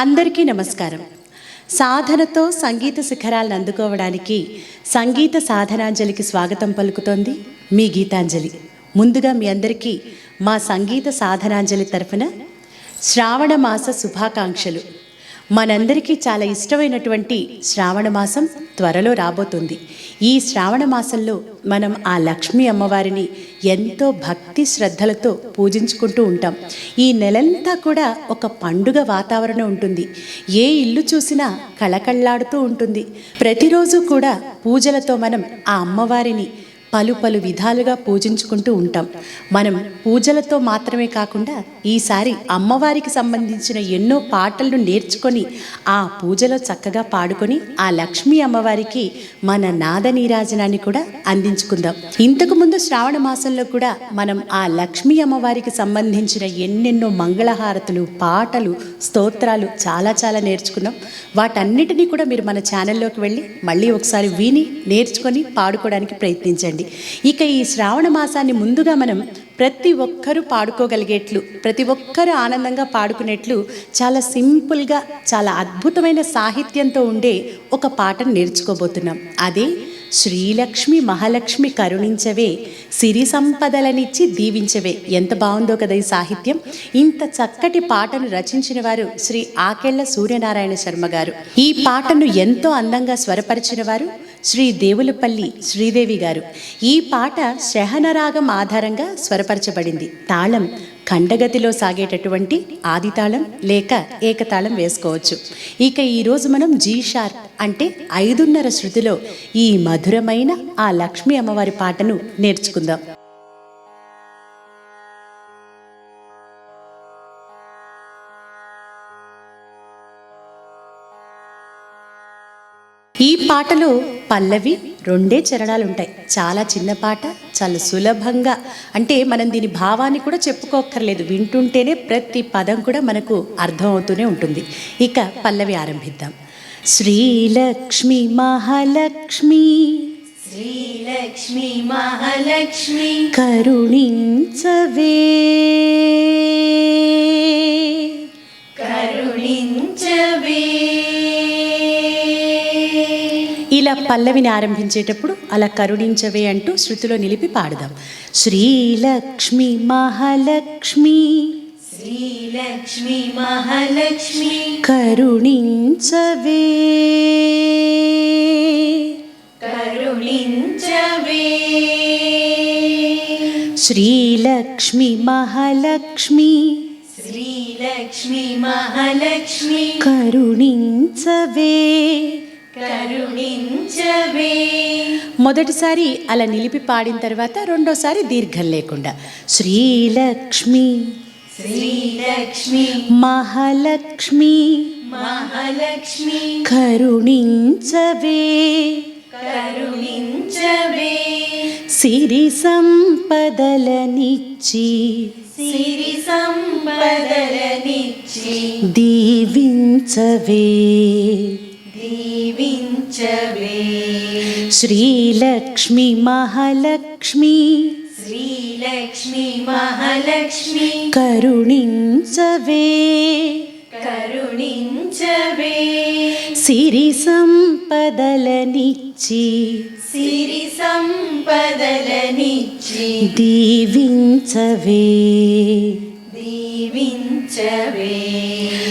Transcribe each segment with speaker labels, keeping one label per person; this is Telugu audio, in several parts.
Speaker 1: అందరికీ నమస్కారం. సాధనతో సంగీత శిఖరాలను అందుకోవడానికి సంగీత సాధనాంజలికి స్వాగతం పలుకుతోంది మీ గీతాంజలి. ముందుగా మీ అందరికీ మా సంగీత సాధనాంజలి తరఫున శ్రావణ మాస శుభాకాంక్షలు. మనందరికీ చాలా ఇష్టమైనటువంటి శ్రావణ మాసం త్వరలో రాబోతుంది. ఈ శ్రావణ మాసంలో మనం ఆ లక్ష్మీ అమ్మవారిని ఎంతో భక్తి శ్రద్ధలతో పూజించుకుంటూ ఉంటాం. ఈ నెలంతా కూడా ఒక పండుగ వాతావరణం ఉంటుంది. ఏ ఇల్లు చూసినా కళకళ్ళాడుతూ ఉంటుంది. ప్రతిరోజు కూడా పూజలతో మనం ఆ అమ్మవారిని పలు పలు విధాలుగా పూజించుకుంటూ ఉంటాం. మనం పూజలతో మాత్రమే కాకుండా ఈసారి అమ్మవారికి సంబంధించిన ఎన్నో పాటలను నేర్చుకొని ఆ పూజలో చక్కగా పాడుకొని ఆ లక్ష్మీ అమ్మవారికి మన నాద నీరాజనాన్ని కూడా అందించుకుందాం. ఇంతకు ముందు శ్రావణ మాసంలో కూడా మనం ఆ లక్ష్మీ అమ్మవారికి సంబంధించిన ఎన్నెన్నో మంగళహారతులు పాటలు స్తోత్రాలు చాలా చాలా నేర్చుకున్నాం. వాటన్నిటినీ కూడా మీరు మన ఛానల్లోకి వెళ్ళి మళ్ళీ ఒకసారి విని నేర్చుకొని పాడుకోవడానికి ప్రయత్నించండి. ఇక ఈ శ్రావణ మాసాన్ని ముందుగా మనం ప్రతి ఒక్కరూ పాడుకోగలిగేట్లు ప్రతి ఒక్కరూ ఆనందంగా పాడుకునేట్లు చాలా సింపుల్గా చాలా అద్భుతమైన సాహిత్యంతో ఉండే ఒక పాటను నేర్చుకోబోతున్నాం. అదే శ్రీలక్ష్మి మహాలక్ష్మి కరుణించవే సిరి సంపదలనిచ్చి దీవించవే. ఎంత బాగుందో కదా ఈ సాహిత్యం. ఇంత చక్కటి పాటను రచించిన వారు శ్రీ ఆకెళ్ళ సూర్యనారాయణ శర్మ గారు. ఈ పాటను ఎంతో అందంగా స్వరపరిచిన వారు శ్రీ దేవులపల్లి శ్రీదేవి గారు. ఈ పాట శహనరాగం ఆధారంగా స్వరపరచబడింది. తాళం ఖండగతిలో సాగేటటువంటి ఆది తాళం లేక ఏకతాళం వేసుకోవచ్చు. ఇక ఈరోజు మనం జీ షార్ప్ అంటే ఐదున్నర శృతిలో ఈ మధురమైన ఆ లక్ష్మీ అమ్మవారి పాటను నేర్చుకుందాం. ఈ పాటలో పల్లవి రెండే చరణాలు ఉంటాయి చాలా చిన్న పాట చాలా సులభంగా. అంటే మనం దీని భావాన్ని కూడా చెప్పుకోక్కర్లేదు. వింటుంటేనే ప్రతి పదం కూడా మనకు అర్థం అవుతూనే ఉంటుంది. ఇక పల్లవి ఆరంభిద్దాం. శ్రీలక్ష్మి మహాలక్ష్మి
Speaker 2: శ్రీలక్ష్మి మహాలక్ష్మి
Speaker 1: కరుణించవే.
Speaker 2: కరుణించవే.
Speaker 1: పల్లవిని ఆరంభించేటప్పుడు అలా కరుణించవే అంటూ శృతిలో నిలిపి పాడదాం. శ్రీలక్ష్మి మహాలక్ష్మి
Speaker 2: శ్రీలక్ష్మి మహాలక్ష్మి
Speaker 1: కరుణించవే.
Speaker 2: కరుణించవే.
Speaker 1: శ్రీలక్ష్మి మహాలక్ష్మి
Speaker 2: శ్రీలక్ష్మి మహాలక్ష్మి
Speaker 1: కరుణించవే.
Speaker 2: కరుణించవే.
Speaker 1: మొదటిసారి అలా నిలిపి పాడిన తర్వాత రెండోసారి దీర్ఘం లేకుండా. శ్రీలక్ష్మి.
Speaker 2: శ్రీలక్ష్మి.
Speaker 1: మహాలక్ష్మి.
Speaker 2: మహాలక్ష్మి.
Speaker 1: కరుణించవే.
Speaker 2: కరుణించవే.
Speaker 1: సిరి సంపదలనిచ్చి.
Speaker 2: సిరి సంపదలనిచ్చి.
Speaker 1: దీవించవే.
Speaker 2: దీవించవే
Speaker 1: శ్రీలక్ష్మి మహాలక్ష్మి.
Speaker 2: శ్రీలక్ష్మి మహాలక్ష్మి.
Speaker 1: కరుణించవే.
Speaker 2: కరుణించవే.
Speaker 1: సిరి సంపదలనిచ్చి.
Speaker 2: సిరి సంపదలనిచ్చి.
Speaker 1: దీవించవే.
Speaker 2: దీవించవే.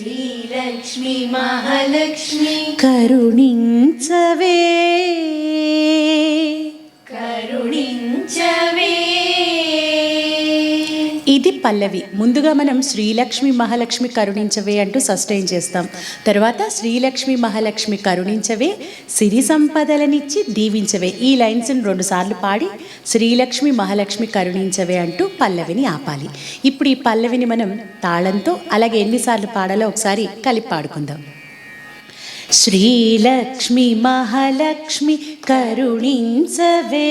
Speaker 2: శ్రీలక్ష్మి మహాలక్ష్మి.
Speaker 1: కరుణించవే.
Speaker 2: కరుణించవే.
Speaker 1: పల్లవి. ముందుగా మనం శ్రీలక్ష్మి మహాలక్ష్మి కరుణించవే అంటూ సస్టైన్ చేస్తాం. తర్వాత శ్రీలక్ష్మి మహాలక్ష్మి కరుణించవే సిరి సంపదలనిచ్చి దీవించవే. ఈ లైన్స్ని రెండు సార్లు పాడి శ్రీలక్ష్మి మహాలక్ష్మి కరుణించవే అంటూ పల్లవిని ఆపాలి. ఇప్పుడు ఈ పల్లవిని మనం తాళంతో అలాగే ఎన్నిసార్లు పాడాలో ఒకసారి కలిపి పాడుకుందాం. శ్రీలక్ష్మి మహాలక్ష్మి కరుణించవే.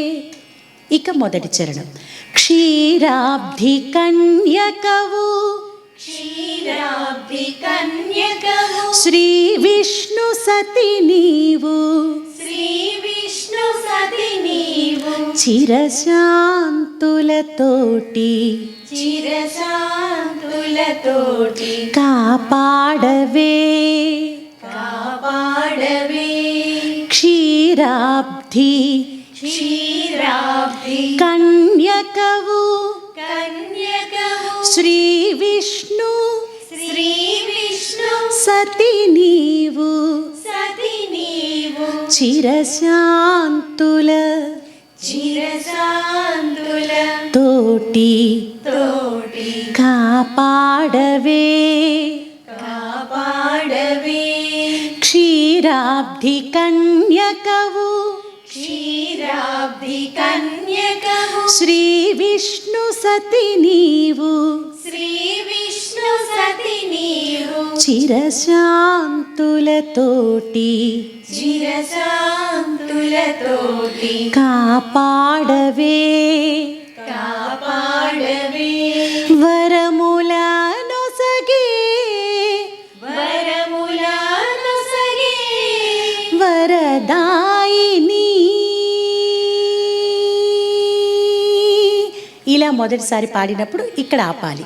Speaker 1: ఇక మొదటి చరణం. క్షీరాబ్ధి కన్యకవు
Speaker 2: క్షీరాబ్ది కన్యకము
Speaker 1: శ్రీ విష్ణు సతి నీవు.
Speaker 2: శ్రీ విష్ణు సతి నీవు.
Speaker 1: చిరశాంతులతోటి.
Speaker 2: చిరశాంతులతోటి.
Speaker 1: కాపాడవే.
Speaker 2: కాపాడవే.
Speaker 1: క్షీరాబ్ధి.
Speaker 2: క్షీరాబ్ది.
Speaker 1: కన్యకవు.
Speaker 2: కన్యకము
Speaker 1: శ్రీ విష్ణు
Speaker 2: శ్రీ విష్ణు
Speaker 1: సతి నీవు.
Speaker 2: సతి నీవు.
Speaker 1: చిరశాంతుల.
Speaker 2: చిరశాంతుల.
Speaker 1: తోటి.
Speaker 2: తోటి.
Speaker 1: కాపాడవే.
Speaker 2: కాపాడవే.
Speaker 1: క్షీరాబ్ధి కన్యకవు.
Speaker 2: క్షీరాబ్ది కన్యకము
Speaker 1: శ్రీ విష్ణు సతి నీవు
Speaker 2: శ్రీ విష్ణు సతి నీవు
Speaker 1: చిరశాంతులతోటి
Speaker 2: చిరశాంతులతోటి
Speaker 1: కాపాడవే
Speaker 2: కాపాడవే
Speaker 1: వరముల నొసగే
Speaker 2: వరములను సగే
Speaker 1: వరదాయిని మొదటిసారి పాడినప్పుడు ఇక్కడ ఆపాలి.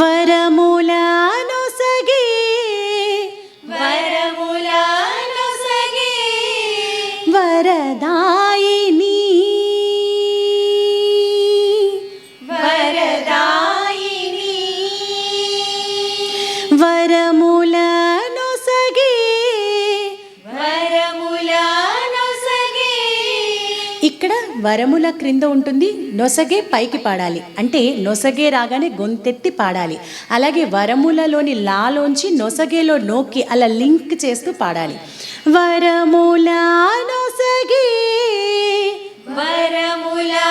Speaker 1: వరమూలా వరముల క్రింద ఉంటుంది నొసగే పైకి పాడాలి. అంటే నొసగే రాగానే గొంతెత్తి పాడాలి. అలాగే వరములలోని లాలోంచి నొసగేలో నోకి అలా లింక్ చేస్తూ పాడాలి. వరముల నొసగే వరములా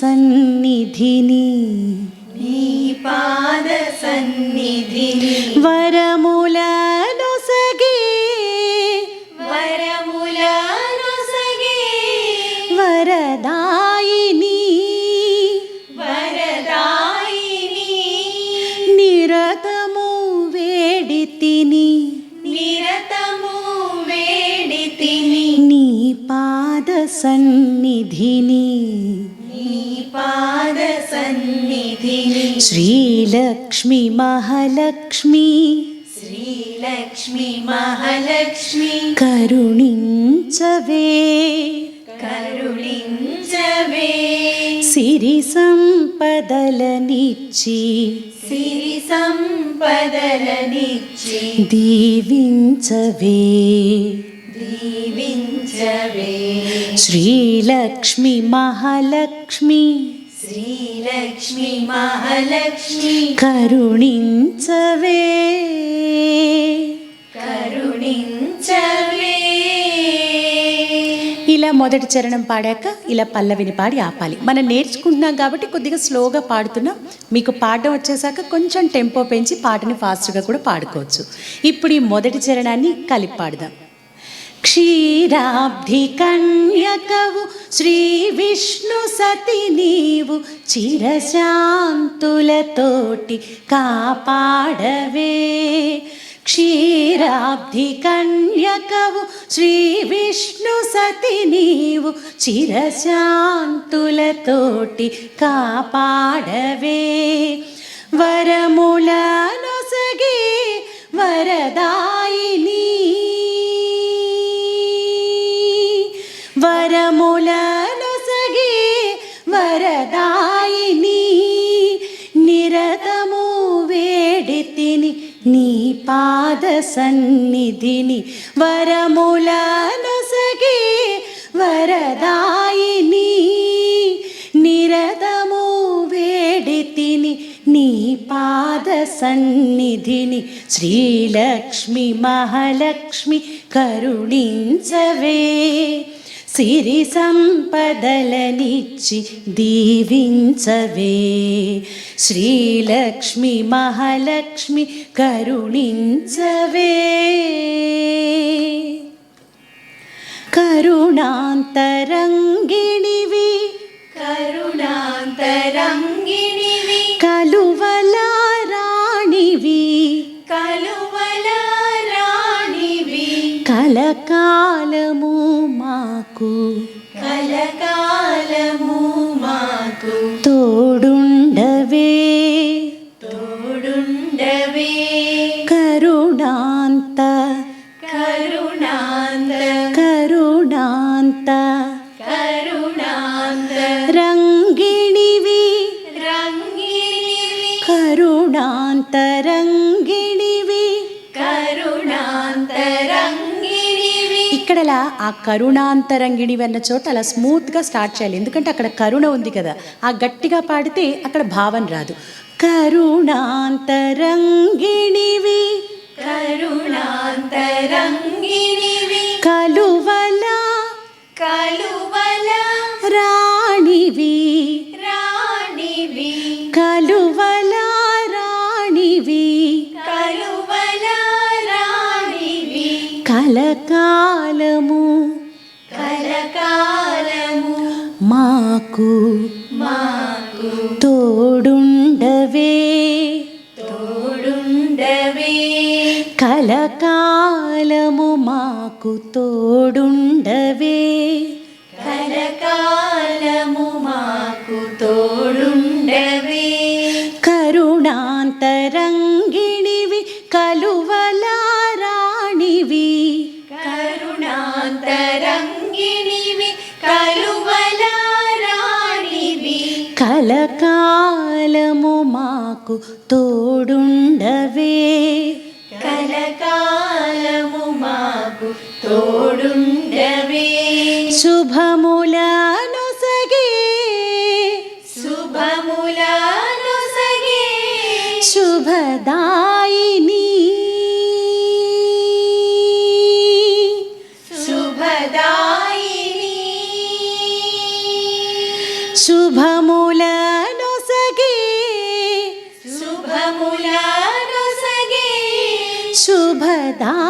Speaker 1: सन्निधि
Speaker 2: पाद
Speaker 1: सन्निधिनी वरमुे
Speaker 2: वरमुे वरदायिनी
Speaker 1: वरदायिनी निरतमु वेडितिनि
Speaker 2: निरतमुडितिनि नी सन्निधिनी
Speaker 1: నిరతము వేడితిని నీ పాద సన్నిధిని నీ పాద సన్నిధిని శ్రీలక్ష్మి మహాలక్ష్మి
Speaker 2: శ్రీలక్ష్మి మహాలక్ష్మి
Speaker 1: దీవించవే శ్రీలక్ష్మి మహాలక్ష్మి కరుణించవే.
Speaker 2: కరుణించవే.
Speaker 1: ఇలా మొదటి చరణం పాడాక ఇలా పల్లవిని పాడి ఆపాలి. మనం నేర్చుకుంటున్నాం కాబట్టి కొద్దిగా స్లోగా పాడుతున్నాం. మీకు పాడడం వచ్చేసాక కొంచెం టెంపో పెంచి పాటని ఫాస్ట్గా కూడా పాడుకోవచ్చు. ఇప్పుడు ఈ మొదటి చరణాన్ని కలిపి పాడదాం. క్షీరాబ్ధి కన్యకవు శ్రీ విష్ణు సతి నీవు చిరశాంతులతోటి కాపాడవే. క్షీరాబ్ధి కన్యకవు శ్రీ విష్ణు సతి నీవు చిరశాంతులతోటి కాపాడవే. వరములనొసగే వరదాయిని పాద సన్నిధిని వరముల నొసగి వరదాయిని. నిరతము వేడితిని నీ పాద సన్నిధిని శ్రీలక్ష్మి మహాలక్ష్మి కరుణించవే. సిరి సంపదలనిచ్చి దీవించవే. శ్రీలక్ష్మి మహాలక్ష్మి కరుణించవే. కరుణాంతరంగిణివి
Speaker 2: కరుణాంతరంగిణివి
Speaker 1: కలువల రాణివి
Speaker 2: కలువల రాణివి
Speaker 1: కలకాలము మాకు
Speaker 2: కలకాలము మాకు
Speaker 1: తోడుండవే రంగిణివి ఇక్కడలా ఆ కరుణాంతరంగిణివి అన్న చోట అలా స్మూత్గా స్టార్ట్ చేయాలి. ఎందుకంటే అక్కడ కరుణ ఉంది కదా. ఆ గట్టిగా పాడితే అక్కడ భావం రాదు. కరుణాంతరంగిణివి.
Speaker 2: కరుణాంత రంగిణివి
Speaker 1: కలువల.
Speaker 2: కలువల.
Speaker 1: రాణివి. కలకాలము
Speaker 2: కలకాలము
Speaker 1: మాకు
Speaker 2: మాకు
Speaker 1: తోడుండవే
Speaker 2: తోడుండవే
Speaker 1: కలకాలము మాకు తోడుండవే
Speaker 2: కలకాలము మాకు తోడుండవే
Speaker 1: కరుణాంతరంగిణివి మాకు తోడుండవే
Speaker 2: కలకాలము మాకు తోడుండవే
Speaker 1: శుభములను సగే
Speaker 2: శుభములను సగే
Speaker 1: శుభదాయిని
Speaker 2: శుభదాయిని
Speaker 1: శుభదాయిని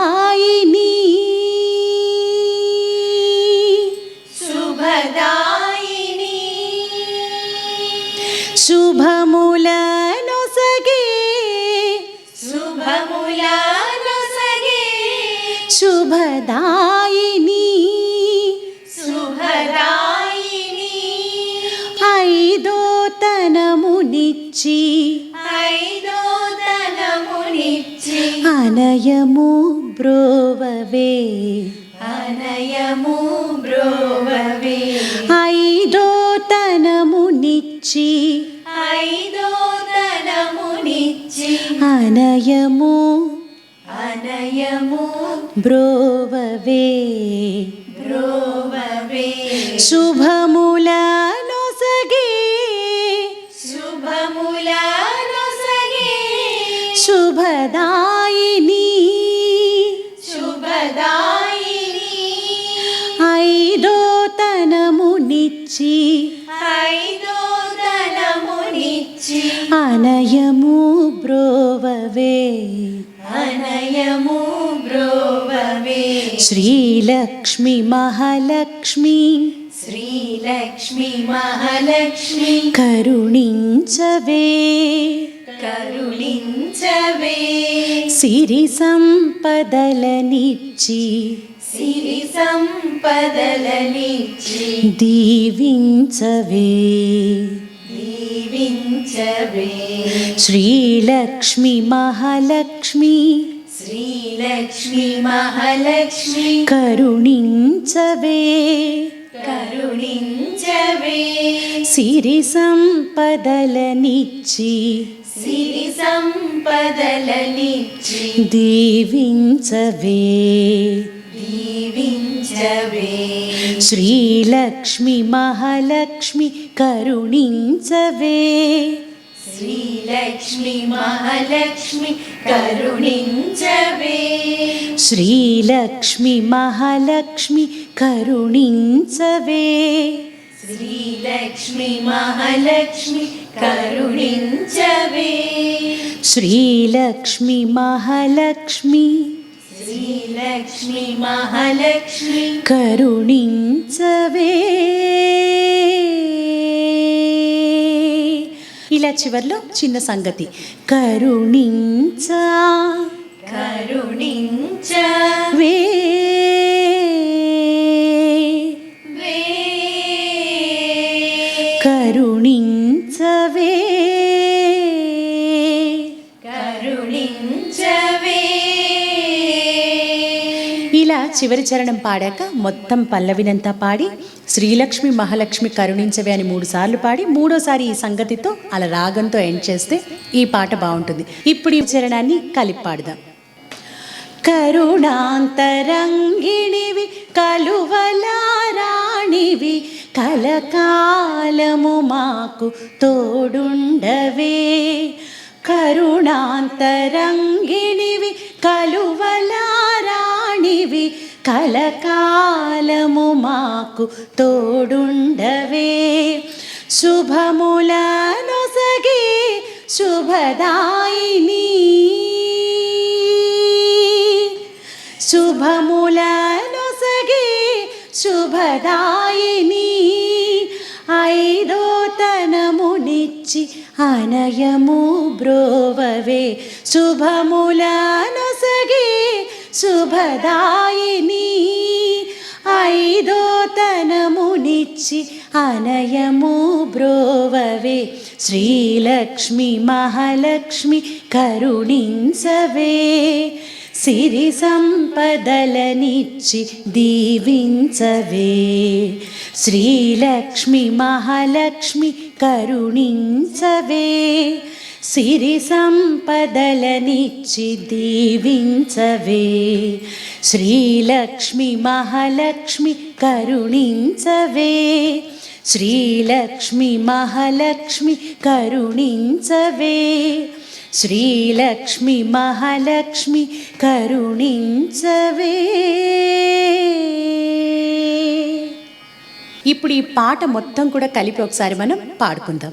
Speaker 1: అనయము బ్రోవవే ఐదో తనమునిచ్చి
Speaker 2: ఐదో తనమునిచ్చి
Speaker 1: అనయము
Speaker 2: అనయము
Speaker 1: బ్రోవవే
Speaker 2: బ్రోవవే
Speaker 1: శుభముల నొసగే
Speaker 2: శుభముల నొసగే
Speaker 1: శుభదాయిని శ్రీలక్ష్మి మహాలక్ష్మి.
Speaker 2: శ్రీలక్ష్మి మహాలక్ష్మి.
Speaker 1: కరుణించవే.
Speaker 2: కరుణించవే.
Speaker 1: సిరి సంపదలనిచ్చి.
Speaker 2: సిరి సంపదలనిచ్చి.
Speaker 1: దీవించవే.
Speaker 2: దీవించవే.
Speaker 1: శ్రీలక్ష్మి మహాలక్ష్మి. కరుణించవే.
Speaker 2: కరుణించవే.
Speaker 1: సిరి సంపదలనిచ్చి.
Speaker 2: సిరి సంపదలనిచ్చి.
Speaker 1: దీవించవే.
Speaker 2: దీవించవే.
Speaker 1: శ్రీలక్ష్మి మహాలక్ష్మి కరుణించవే.
Speaker 2: శ్రీలక్ష్మి మహాలక్ష్మి కరుణించవే
Speaker 1: శ్రీలక్ష్మి మహాలక్ష్మి కరుణించవే
Speaker 2: శ్రీలక్ష్మి మహాలక్ష్మి కరుణించవే
Speaker 1: శ్రీలక్ష్మి మహాలక్ష్మి
Speaker 2: శ్రీలక్ష్మి మహాలక్ష్మి
Speaker 1: కరుణించవే ఇలా చివర్లో చిన్న సంగతి. కరుణించ
Speaker 2: కరుణించ
Speaker 1: వే కరుణించవే
Speaker 2: కరుణించవే
Speaker 1: ఇలా చివరి చరణం పాడాక మొత్తం పల్లవినంతా పాడి శ్రీలక్ష్మి మహాలక్ష్మి కరుణించవే అని మూడుసార్లు పాడి మూడోసారి ఈ సంగతితో అలా రాగంతో ఎండ్ చేస్తే ఈ పాట బాగుంటుంది. ఇప్పుడు ఈ చరణాన్ని కలిపి పాడదాం. కరుణాంతరంగిణివి కలువలారాణివి కలకాలము మాకు తోడుండవే. కరుణాంతరంగిణివి కలువలారాణివి కలకాలము మాకు తోడుండవే శుభముల నొసగి శుభదాయిని శుభముల నొసగి శుభదాయిని ఐదో తనమునిచ్చి అనయము బ్రోవవే శుభముల నొసగి శుభదాయిని ఐదో తనమునిచ్చి అనయము బ్రోవవే. శ్రీలక్ష్మి మహాలక్ష్మి కరుణించవే. సిరి సంపదలనిచ్చి దీవించవే. శ్రీలక్ష్మి మహాలక్ష్మి కరుణించవే. సిరి సంపదలనిచ్చి దీవించవే. శ్రీలక్ష్మి మహాలక్ష్మి కరుణించవే. శ్రీలక్ష్మి మహాలక్ష్మి కరుణించవే. శ్రీలక్ష్మి మహాలక్ష్మి కరుణించవే. ఇప్పుడు ఈ పాట మొత్తం కూడా కలిపి ఒకసారి మనం పాడుకుందాం.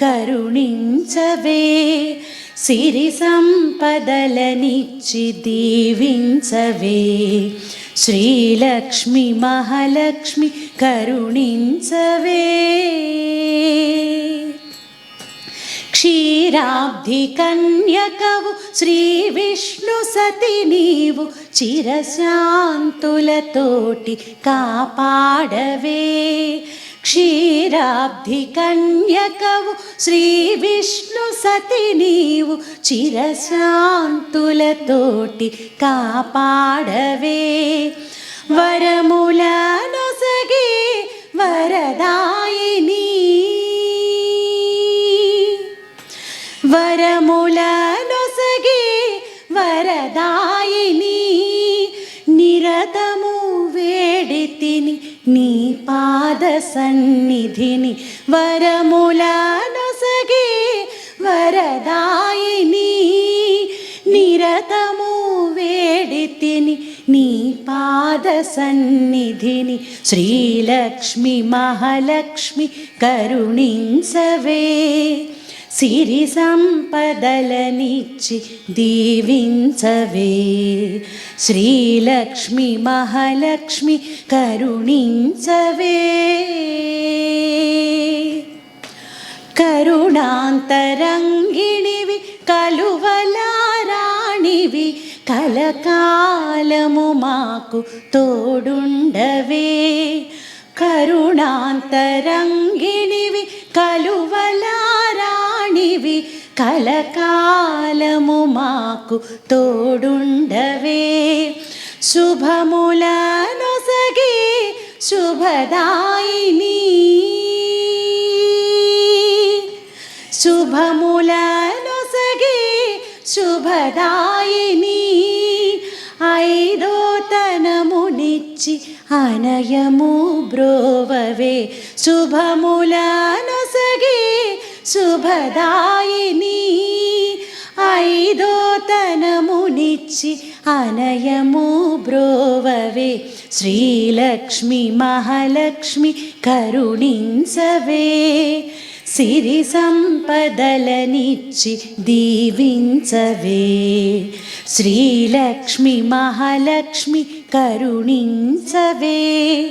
Speaker 1: కరుణించవే. సిరి సంపదలనిచ్చి దీవించవే. శ్రీలక్ష్మి మహాలక్ష్మి కరుణించవే. క్షీరాబ్ధి కన్యకవు శ్రీ విష్ణు సతి నీవు చిరశాంతులతోటి కాపాడవే. క్షీరాబ్ధి కన్యకవు శ్రీ విష్ణు సతి నీవు చిరశాంతులతోటి కాపాడవే. వరములనొసగే వరదా నీ పాద సన్నిధిని వరములనొసగే వరదాయిని నిరతము వేడితిని నీ పాద సన్నిధిని శ్రీలక్ష్మి మహాలక్ష్మి కరుణించవే. సిరి సంపదలనిచ్చి దీవించవే శ్రీలక్ష్మి మహాలక్ష్మి కరుణించవే కరుణాంతరంగిణివి కలువలారాణివి కలకాలము మాకు తోడుండవే కరుణాంతరంగిణివి కలువలారాణివి కలకాలము మాకు తోడుండవే శుభములనొసగే శుభదాయిని శుభములనొసగే శుభదాయిని ఐదో తనమునిచ్చి అనయము బ్రోవవే శుభములనొసగే శుభదాయిని ఐదో తనమునిచ్చి అనయము బ్రోవవే. శ్రీలక్ష్మి మహాలక్ష్మి కరుణించవే. సిరి సంపదలనిచ్చి దీవించవే. శ్రీలక్ష్మి మహాలక్ష్మి కరుణించవే.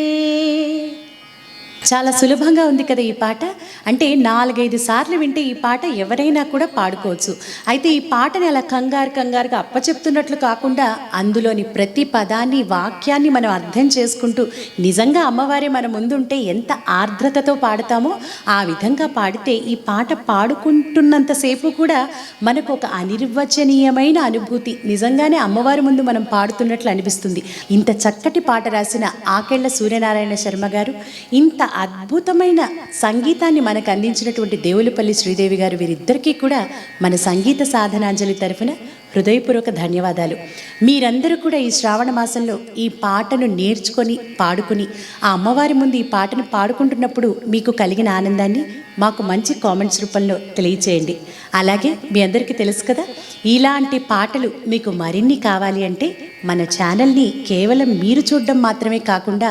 Speaker 1: చాలా సులభంగా ఉంది కదా ఈ పాట? అంటే నాలుగైదు సార్లు వింటే ఈ పాట ఎవరైనా కూడా పాడుకోవచ్చు. అయితే ఈ పాటని అలా కంగారు కంగారుగా అప్పచెప్తున్నట్లు కాకుండా అందులోని ప్రతి పదాన్ని వాక్యాన్ని మనం అర్థం చేసుకుంటూ నిజంగా అమ్మవారి మన ముందుంటే ఎంత ఆర్ద్రతతో పాడతామో ఆ విధంగా పాడితే ఈ పాట పాడుకుంటున్నంతసేపు కూడా మనకు ఒక అనిర్వచనీయమైన అనుభూతి నిజంగానే అమ్మవారి ముందు మనం పాడుతున్నట్లు అనిపిస్తుంది. ఇంత చక్కటి పాట రాసిన ఆకెళ్ళ సూర్యనారాయణ శర్మ గారు ఇంత అద్భుతమైన సంగీతాన్ని మనకు అందించినటువంటి దేవులపల్లి శ్రీదేవి గారు వీరిద్దరికీ కూడా మన సంగీత సాధనాంజలి తరఫున హృదయపూర్వక ధన్యవాదాలు. మీరందరూ కూడా ఈ శ్రావణ మాసంలో ఈ పాటను నేర్చుకొని పాడుకుని ఆ అమ్మవారి ముందు ఈ పాటను పాడుకుంటున్నప్పుడు మీకు కలిగిన ఆనందాన్ని మాకు మంచి కామెంట్స్ రూపంలో తెలియచేయండి. అలాగే మీ అందరికీ తెలుసు కదా ఇలాంటి పాటలు మీకు మరిన్ని కావాలి అంటే మన ఛానల్ని కేవలం మీరు చూడడం మాత్రమే కాకుండా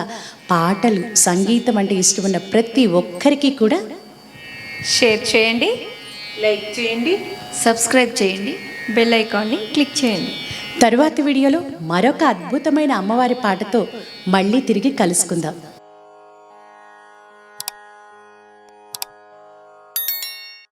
Speaker 1: పాటలు సంగీతం అంటే ఇష్టమున్న ప్రతి ఒక్కరికి కూడా
Speaker 3: షేర్ చేయండి
Speaker 2: లైక్ చేయండి
Speaker 3: సబ్స్క్రైబ్ చేయండి బెల్ ఐకాన్ని క్లిక్ చేయండి.
Speaker 1: తరువాతి వీడియోలో మరొక అద్భుతమైన అమ్మవారి పాటతో మళ్ళీ తిరిగి కలుసుకుందాం.